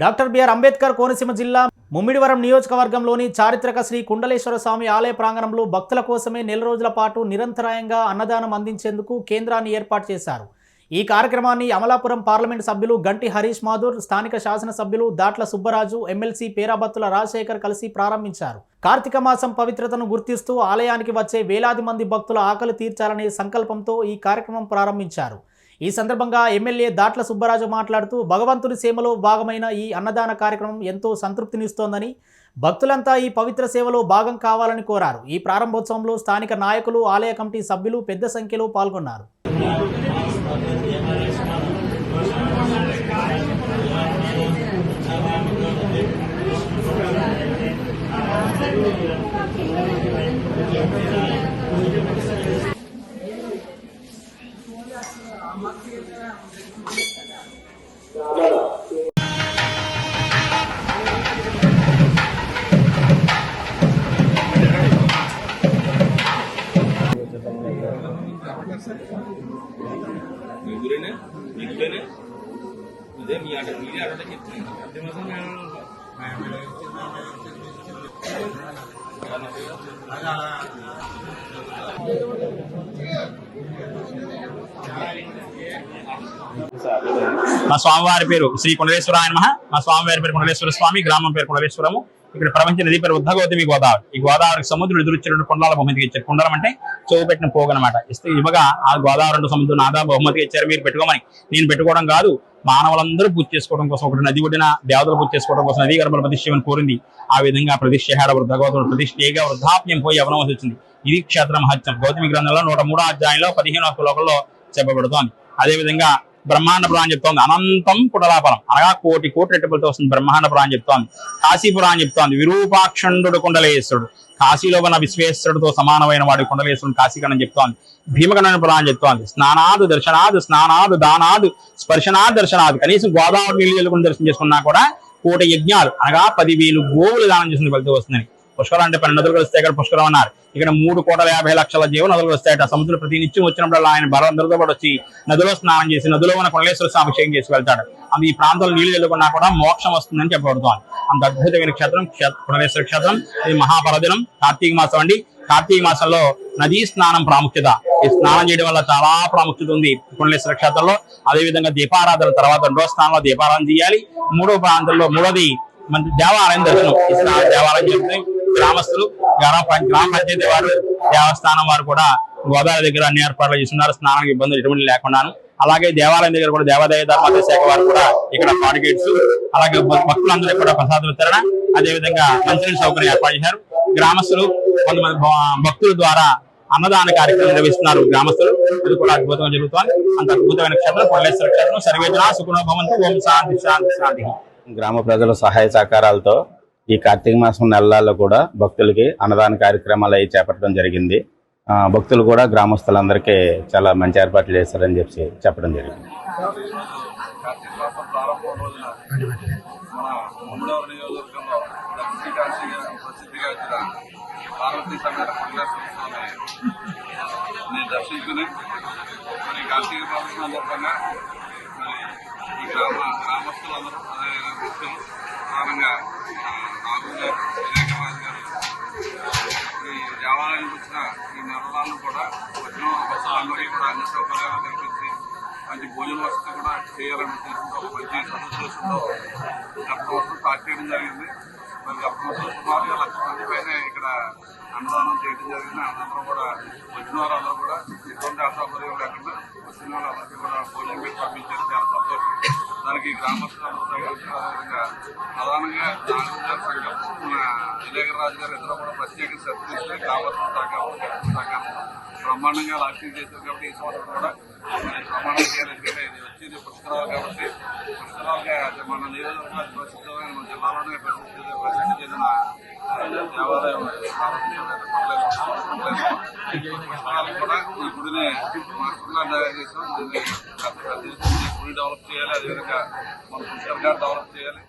Doctor BR Ambedkar Konaseema జిల్లా ముమ్మిడివరం నియోజకవర్గంలోని చారిత్రక శ్రీ కుండలేశ్వర స్వామి ఆలయ ప్రాంగణంలో భక్తుల కోసమే నెల రోజుల పాటు నిరంతరాయంగా అన్నదానం అందించేందుకు కేంద్రాన్ని ఏర్పాటు చేశారు. ఈ కార్యక్రమాన్ని అమలాపురం పార్లమెంట్ సభ్యులు గంటి హరీష్ మాధుర్ స్థానిక శాసనసభ్యులు దాట్ల సుబ్బరాజు ఎమ్మెల్సీ పేరాబత్తుల రాజశేఖర్ కలిసి ప్రారంభించారు. కార్తీక మాసం పవిత్రతను గుర్తిస్తూ ఆలయానికి వచ్చే వేలాది మంది భక్తుల ఆకలి తీర్చాలనే సంకల్పంతో ఈ కార్యక్రమం ప్రారంభించారు. ఈ సందర్భంగా ఎమ్మెల్యే దాట్ల సుబ్బరాజు మాట్లాడుతూ భగవంతుని సేవలో భాగమైన ఈ అన్నదాన కార్యక్రమం ఎంతో సంతృప్తినిస్తోందని భక్తులంతా ఈ పవిత్ర సేవలో భాగం కావాలని కోరారు. ఈ ప్రారంభోత్సవంలో స్థానిక నాయకులు ఆలయ కమిటీ సభ్యులు పెద్ద సంఖ్యలో పాల్గొన్నారు. ఊరేనా మీ ఊరేనా ఇదే మీ ఆట మీరే ఆట చెప్తున్నాను మా స్వామివారి పేరు శ్రీ కుండలేశ్వరాయ నమ. మా స్వామివారి పేరు కుండలేశ్వర స్వామి గ్రామం పేరు కుండలేశ్వరము. ఇక్కడ ప్రపంచ నది పేరు ఉద్ధగోతమి గోదావరి ఈ గోదావరి సముద్రుడు ఎదురుచ్చిన కుండాల బహుమతికి ఇచ్చారు. కుండలం అంటే చెవు పెట్టిన పోగనమాట ఇస్తే ఇవ్వగా ఆ గోదావరి రెండు సముద్రం నాదా బహుమతికి ఇచ్చారు. మీరు పెట్టుకోమని. నేను పెట్టుకోవడం కాదు మానవులందరూ పూజ చేసుకోవడం కోసం ఒకటి నది ఒడిన దేవతలు పూజ చేసుకోవడం కోసం నదీ గర్భల ప్రతిష్ఠమని కోరింది? ఆ విధంగా ప్రతిష్ఠేహాడ వృద్ధగౌతముడు ప్రతిష్ఠేగా వృద్ధాప్యం పోయి యవనం వచ్చింది. ఇది క్షేత్ర మహత్యం. గౌతమి గ్రంథంలో నూట మూడో అధ్యాయంలో పదిహేనో శ్లోకంలో చెప్పబడుతోంది. అదేవిధంగా బ్రహ్మాండ అని చెప్తోంది. అనంతం కుటలాపలం అనగా కోటి కోటి రెట్టులతో వస్తుంది బ్రహ్మాండ అని చెప్తోంది. కాశీ అని చెప్తోంది. విరూపాక్షండు కుండలేశ్వరుడు. కాశీలో ఉన్న విశ్వేశ్వరుడితో సమానమైన వాడు కుండలేశ్వరుడు కాశీకరణం చెప్తోంది. భీమకరణ పురాణం చెప్తోంది. స్నానాదు దర్శనాదు స్నానాదు దానాదు స్పర్శనాదు దర్శనాదు. కనీసం గోదావరి నీళ్ళు దర్శనం చేసుకున్నా కూడా కోటి యజ్ఞాలు అనగా పదివేలు గోవులు దానం చేసిన ఫలితం వస్తుందని. పుష్కరం అంటే పన్నెండు నదులు వస్తాయి ఇక్కడ పుష్కరం అన్నారు. ఇక్కడ మూడు కోటల యాభై లక్షల జీవ నదులు వస్తాయట సముద్రం ప్రతి నిత్యం వచ్చినప్పుడు ఆయన భరందరితో పాటు వచ్చి నదిలో స్నానం చేసి నదిలో ఉన్న కొండలేశ్వర స్వామి అభిషేకం చేసి వెళ్తాడు. అది ఈ ప్రాంతంలో నీళ్ళు చల్లుకున్నా కూడా మోక్షం వస్తుందని చెప్పబడుతోంది. అంత అద్భుతమైన క్షేత్రం క్షేత్ర- కొండలేశ్వర క్షేత్రం ఇది మహాపరదినం కార్తీక మాసం అండి. కార్తీక మాసంలో నదీ స్నానం ప్రాముఖ్యత. ఈ స్నానం చేయడం వల్ల చాలా ప్రాముఖ్యత ఉంది కుండలేశ్వర క్షేత్రంలో. అదే విధంగా దీపారాధన తర్వాత రెండో స్నానంలో దీపారాధన చేయాలి. మూడో ప్రాంతంలో మూడోది మన దేవాలయం దర్శనం. ఈ దేవాలయం చెప్తే గ్రామస్తులు గ్రామ గ్రామ పంచాయతీ వారు దేవస్థానం వారు కూడా గోదావరి దగ్గర అన్ని ఏర్పాట్లు చేస్తున్నారు. స్నానానికి ఇబ్బందులు ఎటువంటి లేకుండాను. అలాగే దేవాలయం దగ్గర కూడా దేవాదాయ ధర్మాదాయ శాఖ వారు కూడా ఇక్కడ పాడిగేట్స్ అలాగే భక్తులందరూ కూడా ప్రసాద వితరణ అదే విధంగా మంచినీటి సౌకర్యం ఏర్పాటు చేశారు. గ్రామస్తులు కొంతమంది భక్తుల ద్వారా అన్నదాన కార్యక్రమం నిర్వహిస్తున్నారు గ్రామస్తులు. ఇది కూడా అద్భుతంగా జరుగుతోంది. అంత అద్భుతమైన క్షేత్రం కొండలేశ్వర క్షేత్రం. సర్వేజన సుఖనో భవంతి ఓం శాంతి శాంతి శాంతి. గ్రామ ప్రజల సహాయ సహకారాలతో ఈ కార్తీక మాసం నెలల్లో కూడా భక్తులకి అన్నదాన కార్యక్రమాలు అవి చేపట్టడం జరిగింది. భక్తులు కూడా గ్రామస్తులందరికీ చాలా మంచి ఏర్పాట్లు చేశారని చెప్పి చెప్పడం జరిగింది. దర్శించుకుని మరి కార్తీక మాసం సందర్భంగా మరి ఈ గ్రామ గ్రామస్తులందరూ అదేవిధంగా భక్తులు ప్రధానంగా ఆ, గారు గారు ఈ దేవాలయానికి వచ్చిన ఈ నెలలను కూడా వచ్చిన బస్సులందరికీ కూడా అన్ని సౌకర్యాలు కల్పించి మంచి భోజన వసతి కూడా చేయాలని ఉద్దేశంతో మంచి గత సంవత్సరం స్టార్ట్ చేయడం జరిగింది. మరి గత సంవత్సరం సుమారుగా లక్ష మంది పైన ఇక్కడ అన్నదానం చేయడం జరిగింది. అందరూ కూడా వచ్చిన అందరూ కూడా ఎటువంటి అసౌకర్యం లేకుండా వచ్చిన వాళ్ళందరికీ కూడా భోజనం పెట్టి పంపించారు. ఈ గ్రామస్తులందరూ సహకరించారు అదేవిధంగా ప్రధానంగా నాలుగు సంఘం మన విలేకర్ రాజు గారు ఇద్దరు కూడా ప్రత్యేక శ్రద్ధ తీసుకుని గ్రామస్తుల సహకారం సహకారం బ్రహ్మాండంగా లాక్షన్ చేశారు కాబట్టి ఈ సంవత్సరం కూడా మరి చేయాలంటే ఇది వచ్చింది పుష్కరాలు కాబట్టి పుష్కరాలుగా మన నియోజకవర్గానికి ప్రసిద్ధమైన మన జిల్లాలోనే ప్రసిద్ధి ప్రసిద్ధి చెందిన దేవాలయం పార్వతీ కూడా ఈ గుడిని మార్పుగా తయారు చేసాం గుడి డెవలప్ చేయాలి అదేవిధంగా మన పుష్కర్ డెవలప్ చేయాలి